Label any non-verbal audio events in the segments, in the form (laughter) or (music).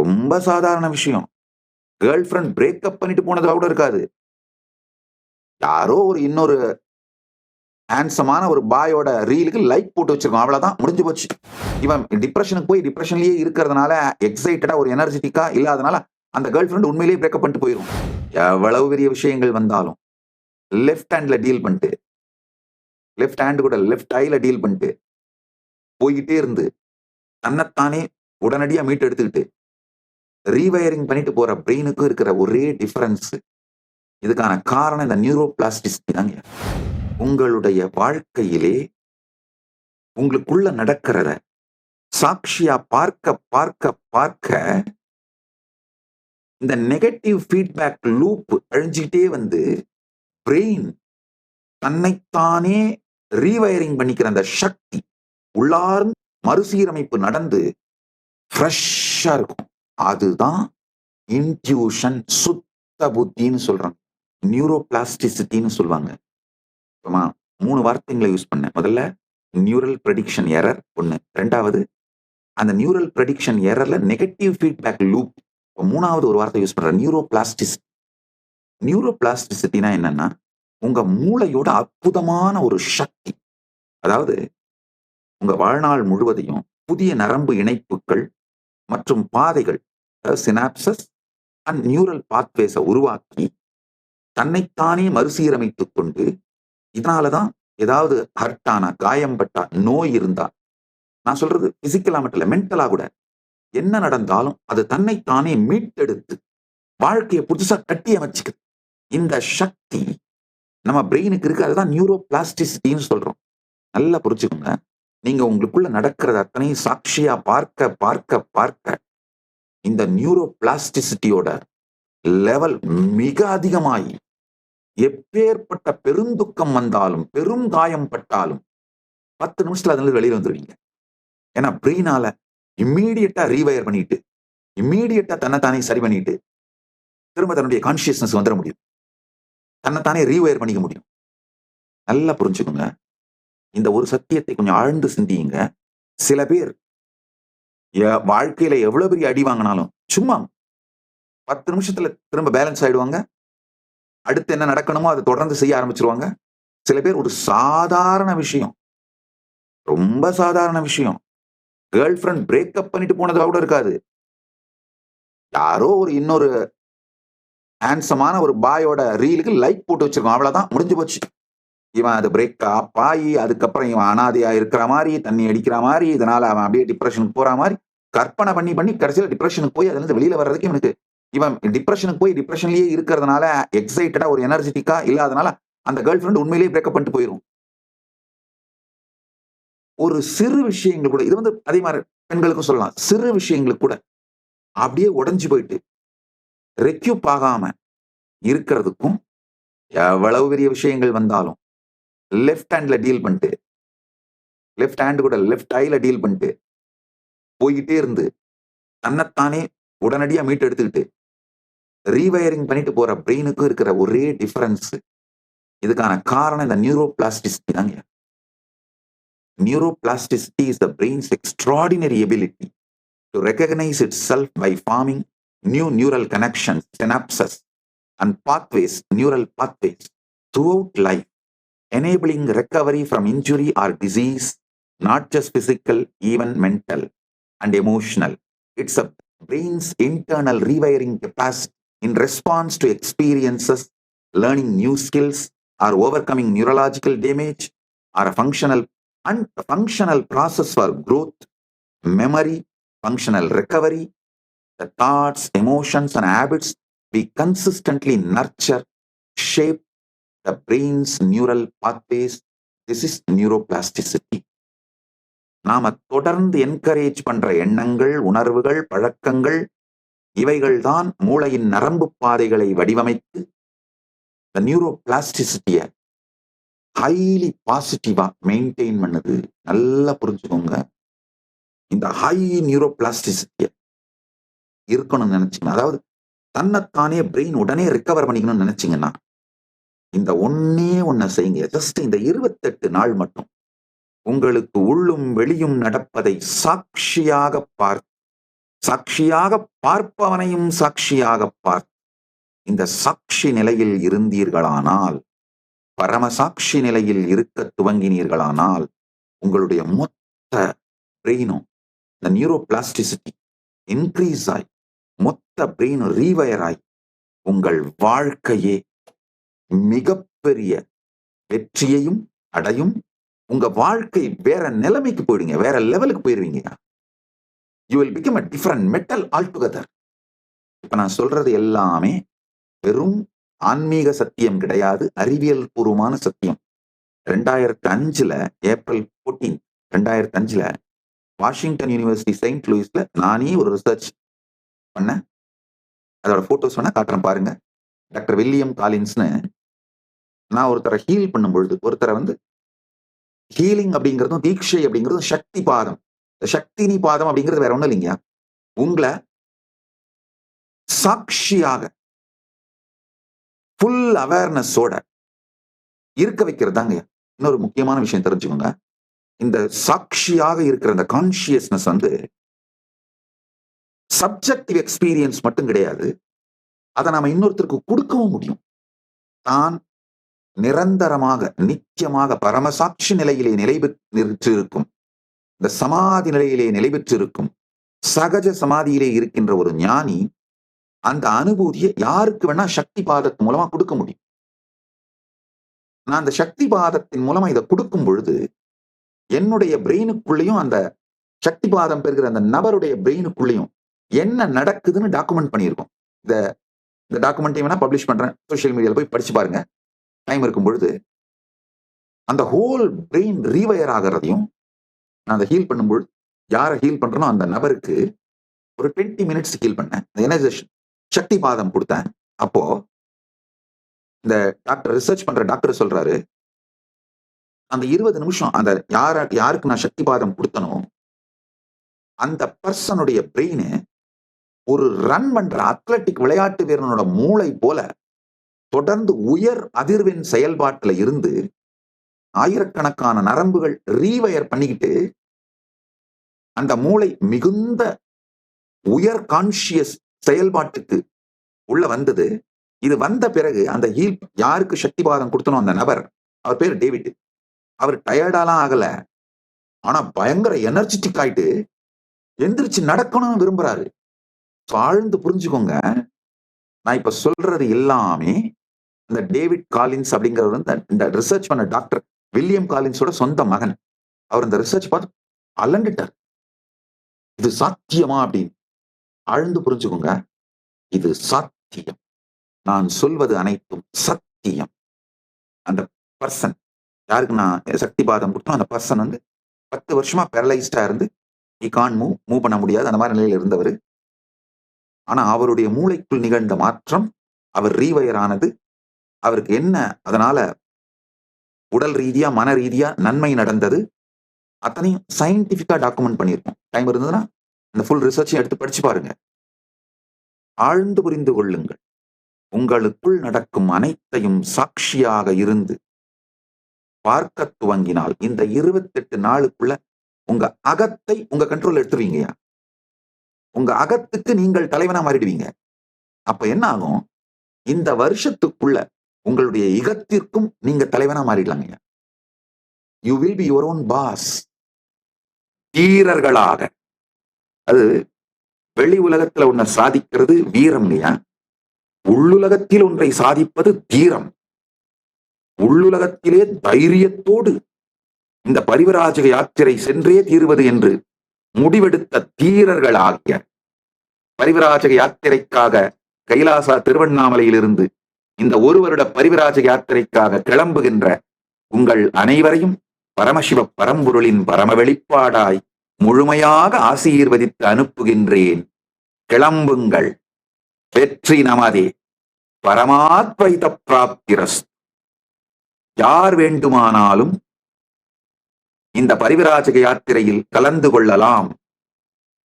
ரொம்ப சாதாரண விஷயம். கேர்ள் ஃப்ரெண்ட் பிரேக்கப் பண்ணிட்டு போனதா கூட இருக்காது. யாரோ ஒரு இன்னொரு ஹேண்ட்ஸமான ஒரு பாயோட ரீலுக்கு லைக் போட்டு வச்சிருக்கோம். அவ்வளோதான் முடிஞ்சு போச்சு. இவன் டிப்ரெஷனுக்கு போய் டிப்ரெஷன்லயே இருக்கிறதுனால எக்ஸைட்டடா ஒரு எனர்ஜெட்டிக்கா இல்லாதனால அந்த கேர்ள் ஃப்ரெண்ட் உண்மையிலேயே பிரேக்கப் பண்ணிட்டு போயிடும் எவ்வளவு பெரிய விஷயங்கள் வந்தாலும் லெஃப்ட் ஹேண்ட்ல டீல் பண்ணிட்டு லெஃப்ட் ஹேண்டு கூட லெஃப்ட் ஐல டீல் பண்ணிட்டு போய்கிட்டே இருந்து தன்னைத்தானே உடனடியாக மீட்டு எடுத்துக்கிட்டு ரீவயரிங் பண்ணிட்டு போற பிரெயினுக்கும் இருக்கிற ஒரே டிஃபரன்ஸ் இதுக்கான காரணம் இந்த நியூரோ பிளாஸ்டிசிட்டி தாங்க. உங்களுடைய வாழ்க்கையிலே உங்களுக்குள்ள நடக்கிறத சாட்சியா பார்க்க பார்க்க பார்க்க இந்த நெகட்டிவ் ஃபீட்பேக் லூப் அழிஞ்சிக்கிட்டே வந்து பிரெயின் தன்னைத்தானே ரீவயரிங் பண்ணிக்கிற அந்த சக்தி உள்ளார்ந்து மறுசீரமைப்பு நடந்து ஃப்ரெஷ்ஷாக இருக்கும். அதுதான் இன்ட்யூஷன் சுத்த புத்தின்னு சொல்றாங்க. நியூரோ பிளாஸ்டிசிட்டின்னு சொல்லுவாங்க மூணு வார்த்தைங்களை யூஸ் பண்ணேன். முதல்ல நியூரல் ப்ரெடிக்ஷன் எரர் ஒன்று ரெண்டாவது அந்த நியூரல் ப்ரெடிக்ஷன் எரர்ல நெகட்டிவ் ஃபீட்பேக் லூப் மூணாவது ஒரு வார்த்தை யூஸ் பண்ற நியூரோ பிளாஸ்டிசிட்டி நியூரோ பிளாஸ்டிசிட்டினா என்னன்னா உங்க மூளையோட அற்புதமான ஒரு சக்தி. அதாவது உங்க வாழ்நாள் முழுவதையும் புதிய நரம்பு இணைப்புகள் மற்றும் பாதைகள் சினாப்சஸ் அண்ட் நியூரல் பாத்வேஸை உருவாக்கி தன்னைத்தானே மறுசீரமைத்து கொண்டு இதனாலதான் ஏதாவது ஹர்ட் ஆனா காயம்பட்டா நோய் இருந்தா நான் சொல்றது பிசிக்கலா மட்டும் இல்ல மென்டலா கூட என்ன நடந்தாலும் அது தன்னைத்தானே மீட்டெடுத்து வாழ்க்கையை புதுசா கட்டி அமைச்சுக்குது. இந்த சக்தி நம்ம பிரெயினுக்கு இருக்கு அதுதான் நியூரோ பிளாஸ்டிசிட்டின்னு சொல்றோம். நல்லா புரிஞ்சுக்கோங்க. நீங்க உங்களுக்குள்ள நடக்கிறது அத்தனையும் சாட்சியா பார்க்க பார்க்க பார்க்க இந்த நியூரோ பிளாஸ்டிசிட்டியோட லெவல் மிக அதிகமாகி எப்பேற்பட்ட பெருந்துக்கம் வந்தாலும் பெரும் காயம் பட்டாலும் பத்து நிமிஷத்துல அதுல வெளியில வந்துருவீங்க. ஏன்னா பிரெயினால இம்மீடியட்டா ரீவயர் பண்ணிட்டு இம்மீடியட்டா தன்னைத்தானே சரி பண்ணிட்டு திரும்ப தன்னுடைய கான்சியஸ்னஸ் வந்துட முடியும். தன்னைத்தானே ரீவயர் பண்ணிக்க முடியும். நல்லா புரிஞ்சுக்கோங்க. இந்த ஒரு சத்தியத்தை கொஞ்சம் ஆழ்ந்து சிந்தியுங்க. சில பேர் வாழ்க்கையில எவ்வளவு பெரிய அடி வாங்கினாலும் சும்மா பத்து நிமிஷத்துல திரும்ப பேலன்ஸ் ஆயிடுவாங்க. அடுத்து என்ன நடக்கணுமோ அதை தொடர்ந்து செய்ய ஆரம்பிச்சிருவாங்க. சில பேர் ஒரு சாதாரண விஷயம். ரொம்ப சாதாரண விஷயம். கேர்ள் ஃப்ரெண்ட் பிரேக்கப் பண்ணிட்டு போனதா கூட இருக்காது. யாரோ ஒரு இன்னொரு ஹேண்ட்ஸமான ஒரு பாயோட ரீலுக்கு லைக் போட்டு வச்சிருக்கோம். அவ்வளவுதான். முடிஞ்சு போச்சு. இவன் அது பிரேக் அப் ஆகி அதுக்கப்புறம் இவன் அனாதையா இருக்கிற மாதிரி தண்ணி அடிக்கிற மாதிரி இதனால அவன் அப்படியே டிப்ரெஷனுக்கு போற மாதிரி கற்பனை பண்ணி பண்ணி கடைசியில் டிப்ரெஷனுக்கு போய் அதுல இருந்து வெளியில வர்றதுக்கு இவனுக்கு இவன் டிப்ரெஷனுக்கு போய் டிப்ரெஷன்லயே இருக்கிறதுனால எக்ஸைட்டடா ஒரு எனர்ஜெட்டிக்கா இல்லாதனால அந்த கேர்ள் ஃபிரெண்ட் உண்மையிலேயே பிரேக்கப் பண்ணிட்டு போயிடும் ஒரு சிறு விஷயங்கள் கூட இது வந்து அதே மாதிரி பெண்களுக்கும் சொல்லலாம். சிறு விஷயங்களுக்கு கூட அப்படியே உடஞ்சு போயிட்டு ரெக்யூப் ஆகாம இருக்கிறதுக்கும் எவ்வளவு பெரிய விஷயங்கள் வந்தாலும் லெஃப்ட் ஹேண்ட்ல டீல் பண்ணிட்டு லெஃப்ட் ஹேண்ட் கூட லெஃப்ட் ஐல டீல் பண்ணிட்டு போய்கிட்டே இருந்து தன்னைத்தானே உடனடியாக மீட்டு எடுத்துக்கிட்டு ரீவயரிங் பண்ணிட்டு போற பிரெயினுக்கும் இருக்கிற ஒரே டிஃபரன்ஸ் இதுக்கான காரணம் இந்த நியூரோ பிளாஸ்டிசிட்டி தாங்க. Neuroplasticity is the brain's extraordinary ability to recognise itself by forming new neural connection and pathways neural pathways throughout life enabling recovery from injury or disease, not just physical, even mental and emotional. It's a brain's internal rewiring capacity in response to experiences, learning new skills, or overcoming neurological damage, or a functional and functional process for growth, memory, functional recovery, the thoughts, emotions, and habits we consistently nurture, shape the brain's neural pathways. This is neuroplasticity. நாம தொடர்ந்து encourage பண்ற எண்ணங்கள் உணர்வுகள் பழக்கங்கள் இவைகள்தான் மூளையின் நரம்பு பாதைகளை வடிவமைத்து இந்த நியூரோ பிளாஸ்டிசிட்டிய ஹைலி பாசிட்டிவா மெயின்டைன் பண்ணுது நல்லா புரிஞ்சுக்கோங்க இந்த ஹை நியூரோ பிளாஸ்டிசிட்டிய இருக்கணும்னு நினைச்சீங்க அதாவது தன்னைத்தானே பிரெயின் உடனே ரிக்கவர் பண்ணிக்கணும்னு நினைச்சீங்கன்னா இந்த ஒன்னே ஒன்ன செய்யுங்க. ஜஸ்ட் இந்த இருபத்தெட்டு நாள் மட்டும். உங்களுக்கு உள்ளும் வெளியும் நடப்பதை சாட்சியாக பார்த்து சாட்சியாக பார்ப்பவனையும் சாட்சியாக பார்த்து இந்த சாட்சி நிலையில் இருந்தீர்களானால் பரமசாட்சி நிலையில் இருக்க துவங்கினீர்களானால் உங்களுடைய மொத்த பிரெயினும் இந்த நியூரோ பிளாஸ்டிசிட்டி இன்க்ரீஸ் ஆகி மொத்த பிரெயின் ரீவயர் ஆகி உங்கள் வாழ்க்கையே மிகப்பெரிய வெற்றியையும் அடையும். உங்க வாழ்க்கை வேற நிலைமைக்கு போயிடுங்க. வேற லெவலுக்கு போயிடுவீங்க you will become a different mettle altogether இப்ப நான் சொல்றது எல்லாமே வெறும் ஆன்மீக சத்தியம் கிடையாது. அறிவியல் பூர்வமான சத்தியம். ரெண்டாயிரத்தி அஞ்சுல ஏப்ரல் ஃபோர்டீன் ரெண்டாயிரத்தி அஞ்சுல வாஷிங்டன் யூனிவர்சிட்டி செயின்ட் லூயிஸ்ல நானே ஒரு ரிசர்ச் பண்ணேன். அதோட போட்டோஸ் வேணா காட்டுறேன் பாருங்க. டாக்டர் வில்லியம் காலின்ஸ்னு நான் ஒருத்தரை ஹீல் பண்ணும் பொழுது ஒருத்தரை வந்து ஹீலிங் அப்படிங்கிறதும் தீட்சை அப்படிங்கிறதும் சக்தி பாதம். சக்தினி பாதம் அப்படிங்கிறது வேற ஒண்ணும் இல்லைங்க. உங்களை சாட்சியாக ஃபுல் அவேர்னஸோட இருக்க வைக்கிறது தாங்க இன்னொரு முக்கியமான விஷயம் தெரிஞ்சுக்கோங்க. இந்த சாட்சியாக இருக்கிற அந்த கான்சியஸ்னஸ் வந்து சப்ஜெக்டிவ் எக்ஸ்பீரியன்ஸ் மட்டும் கிடையாது. அதை நாம இன்னொருத்தருக்கு கொடுக்கவும் முடியும். தான் நிரந்தரமாக நிச்சயமாக பரமசாட்சி நிலையிலே நிலை பெற்றிருக்கும் இந்த சமாதி நிலையிலே நிலை பெற்றிருக்கும் சகஜ சமாதியிலே இருக்கின்ற ஒரு ஞானி அந்த அனுபூதியை யாருக்கு வேணா சக்தி பாதத்து மூலமா கொடுக்க முடியும். நான் அந்த சக்தி பாதத்தின் மூலமா இதை கொடுக்கும் பொழுது என்னுடைய பிரெயினுக்குள்ளேயும் அந்த சக்தி பாதம் பெறுகிற அந்த நபருடைய பிரெயினுக்குள்ளேயும் என்ன நடக்குதுன்னு டாக்குமெண்ட் பண்ணியிருக்கோம். இந்த இந்த டாக்குமெண்ட்டையும் வேணா பப்ளிஷ் பண்றேன். சோஷியல் மீடியாவில் போய் படிச்சு பாருங்க. டைம் இருக்கும் பொழுது அந்த ஹோல் பிரெயின் ரீவயர் ஆகிறதையும் நான் அதை ஹீல் பண்ணும்பொழுது யாரை ஹீல் பண்றனோ அந்த நபருக்கு ஒரு டுவெண்ட்டி மினிட்ஸ் ஹீல் பண்ணேன். எனர்ஜேஷன் சக்தி பாதம் கொடுத்தேன். அப்போ இந்த டாக்டர் ரிசர்ச் பண்ற டாக்டர் சொல்றாரு அந்த இருபது நிமிஷம் அந்த யார யாருக்கு நான் சக்தி பாதம் கொடுத்தனோ அந்த பர்சனுடைய பிரெயின் ஒரு ரன் பண்ற அத்லட்டிக் விளையாட்டு வீரனோட மூளை போல தொடர்ந்து உயர் அதிர்வின் செயல்பாட்டுல இருந்து ஆயிரக்கணக்கான நரம்புகள் ரீவயர் பண்ணிக்கிட்டு அந்த மூளை மிகுந்த உயர் கான்சியஸ் செயல்பாட்டுக்கு உள்ள வந்தது. இது வந்த பிறகு அந்த ஹீல் யாருக்கு சக்தி பாதம் கொடுத்தனோ அந்த நபர் அவர் பேர் டேவிட். அவர் டயர்டாலாம் ஆகல. ஆனா பயங்கர எனர்ஜெட்டிக் ஆயிட்டு எந்திரிச்சு நடக்கணும்னு விரும்புறாரு. ஆழ்ந்து புரிஞ்சுக்கோங்க. நான் இப்ப சொல்றது எல்லாமே இந்த டேவிட் காலின்ஸ் அப்படிங்கிறவர் வந்து இந்த ரிசர்ச் பண்ண டாக்டர் வில்லியம் காலின்ஸோட சொந்த மகன். அவர் இந்த ரிசர்ச் பார்த்து அலண்டுட்டார். இது சாத்தியமா அப்படின்னு ஆழ்ந்து புரிஞ்சுக்கோங்க. இது சாத்தியம். நான் சொல்வது அனைத்தும் சத்தியம். அந்த பர்சன் யாருக்கு நான் சக்தி பாதம் கொடுத்தோம். அந்த பர்சன் வந்து பத்து வருஷமா பேரலைஸ்டா இருந்து இ கான் மூவ் மூவ் பண்ண முடியாது. அந்த மாதிரி நிலையில் இருந்தவர். ஆனா அவருடைய மூளைக்குள் நிகழ்ந்த மாற்றம் அவர் ரீவயர் ஆனது அவருக்கு என்ன அதனால உடல் ரீதியா மன ரீதியா நன்மை நடந்தது? அத்தனையும் சயின்டிபிக்கா டாக்குமெண்ட் பண்ணியிருக்கோம். டைம் இருந்ததுன்னா அந்த ஃபுல் ரிசர்ச்சையும் எடுத்து படிச்சு பாருங்க. ஆழ்ந்து புரிந்து கொள்ளுங்கள். உங்களுக்குள் நடக்கும் அனைத்தையும் சாட்சியாக இருந்து பார்க்க துவங்கினால் இந்த இருபத்தெட்டு நாளுக்குள்ள உங்க அகத்தை உங்க கண்ட்ரோல் எடுத்துருவீங்கயா உங்க அகத்துக்கு நீங்கள் தலைவனா மாறிடுவீங்க. அப்ப என்ன ஆகும்? இந்த வருஷத்துக்குள்ள உங்களுடைய இகத்திற்கும் நீங்க தலைவனா மாறிடலாங்க you will be your own boss வீரர்களாக. அது வெளி உலகத்துல ஒன்ன சாதிக்கிறது வீரம் இல்லையா? உள்ளுலகத்தில் ஒன்றை சாதிப்பது தீரம் உள்ளுலகத்திலே தைரியத்தோடு இந்த பரிவராஜக யாத்திரை சென்றே தீருவது என்று முடிவெடுத்த தீரர்களாகிய பரிவராஜக யாத்திரைக்காக கைலாசா திருவண்ணாமலையிலிருந்து இந்த ஒரு வருட பரிவிராஜ யாத்திரைக்காக கிளம்புகின்ற உங்கள் அனைவரையும் பரமசிவ பரம்பொருளின் பரம வெளிப்பாடாய் முழுமையாக ஆசீர்வதித்து அனுப்புகின்றேன். கிளம்புங்கள். வெற்றி நமதே. பரமாத்வைத பிராப்திரஸ் யார் வேண்டுமானாலும் இந்த பரிவிராஜக யாத்திரையில் கலந்து கொள்ளலாம்.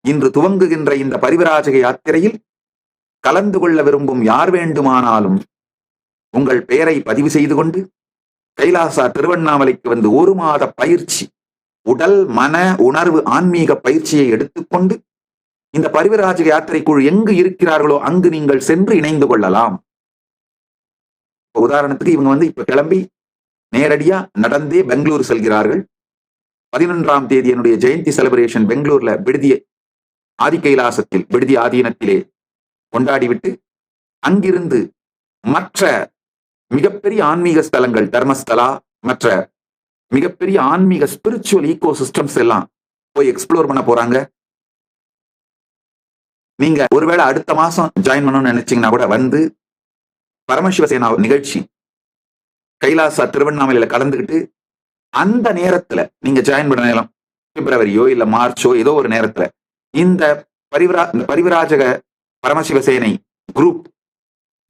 இன்று துவங்குகின்ற இந்த பரிவிராஜக யாத்திரையில் கலந்து கொள்ள விரும்பும் யார் வேண்டுமானாலும் உங்கள் பெயரை பதிவு செய்து கொண்டு கைலாசா திருவண்ணாமலைக்கு வந்து ஒரு மாத பயிற்சி உடல் மன உணர்வு ஆன்மீக பயிற்சியை எடுத்துக்கொண்டு இந்த பரிவராஜக யாத்திரை குழு எங்கு இருக்கிறார்களோ அங்கு நீங்கள் சென்று இணைந்து கொள்ளலாம். உதாரணத்துக்கு இவங்க வந்து இப்ப கிளம்பி நேரடியா நடந்தே பெங்களூர் செல்கிறார்கள். பதினொன்றாம் தேதி என்னுடைய ஜெயந்தி செலிப்ரேஷன் பெங்களூர்ல விடுதி ஆதி கைலாசத்தில் விடுதி ஆதீனத்திலே கொண்டாடிவிட்டு அங்கிருந்து மற்ற மிகப்பெரிய ஆன்மீக ஸ்தலங்கள் தர்மஸ்தலா மற்ற மிகப்பெரிய ஆன்மீக ஸ்பிரிச்சுவல் ஈகோ சிஸ்டம்ஸ் எல்லாம் போய் எக்ஸ்ப்ளோர் பண்ண போறாங்க. நீங்க ஒருவேளை அடுத்த மாசம் ஜாயின் பண்ணணும்னு நினைச்சீங்கன்னா கூட வந்து பரமசிவ சேனா நிகழ்ச்சி கைலாசா திருவண்ணாமலையில கலந்துக்கிட்டு அந்த நேரத்துல நீங்க ஜாயின் பண்ண நேரம் பிப்ரவரியோ இல்ல மார்ச்சோ ஏதோ ஒரு நேரத்துல இந்த பரிவரா பரிவிராஜக பரமசிவ சேனை குரூப்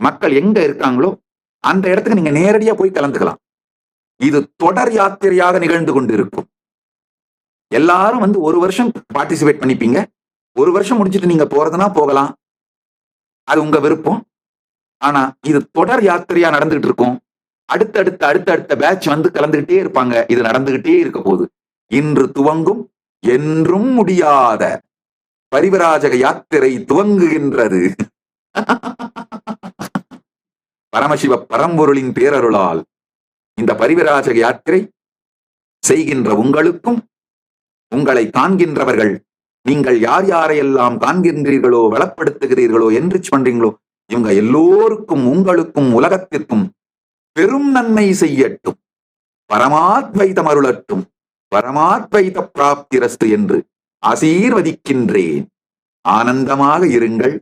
மக்கள் எங்க இருக்காங்களோ அந்த இடத்துக்கு நீங்க நேரடியா போய் கலந்துக்கலாம். இது தொடர் யாத்திரையாக நிகழ்ந்து கொண்டிருக்கும். எல்லாரும் வந்து ஒரு வருஷம் பார்ட்டிசிபேட் பண்ணிப்பீங்க. ஒரு வருஷம் முடிச்சுட்டு நீங்க போறதுனா போகலாம். அது உங்க விருப்பம். ஆனா இது தொடர் யாத்திரையா நடந்துகிட்டு இருக்கும். அடுத்தடுத்த அடுத்தடுத்த பேட்ச் வந்து கலந்துகிட்டே இருப்பாங்க. இது நடந்துகிட்டே இருக்க போகுது. இன்று துவங்கும் என்றும் முடியாத பரிவராஜக யாத்திரை துவங்குகின்றது. (laughs) பரமசிவ பரம்பொருளின் பேரருளால் இந்த பரிவிராஜ யாத்திரை செய்கின்ற உங்களுக்கும் உங்களை காண்கின்றவர்கள் நீங்கள் யார் யாரையெல்லாம் காண்கின்றீர்களோ வளப்படுத்துகிறீர்களோ என்று சொல்றீங்களோ இவங்க எல்லோருக்கும் உங்களுக்கும் உலகத்திற்கும் பெரும் நன்மை செய்யட்டும். பரமாத்வைதம் அருளட்டும் பரமாத்வைத பிராப்திரஸ்து என்று ஆசீர்வதிக்கின்றேன். ஆனந்தமாக இருங்கள்.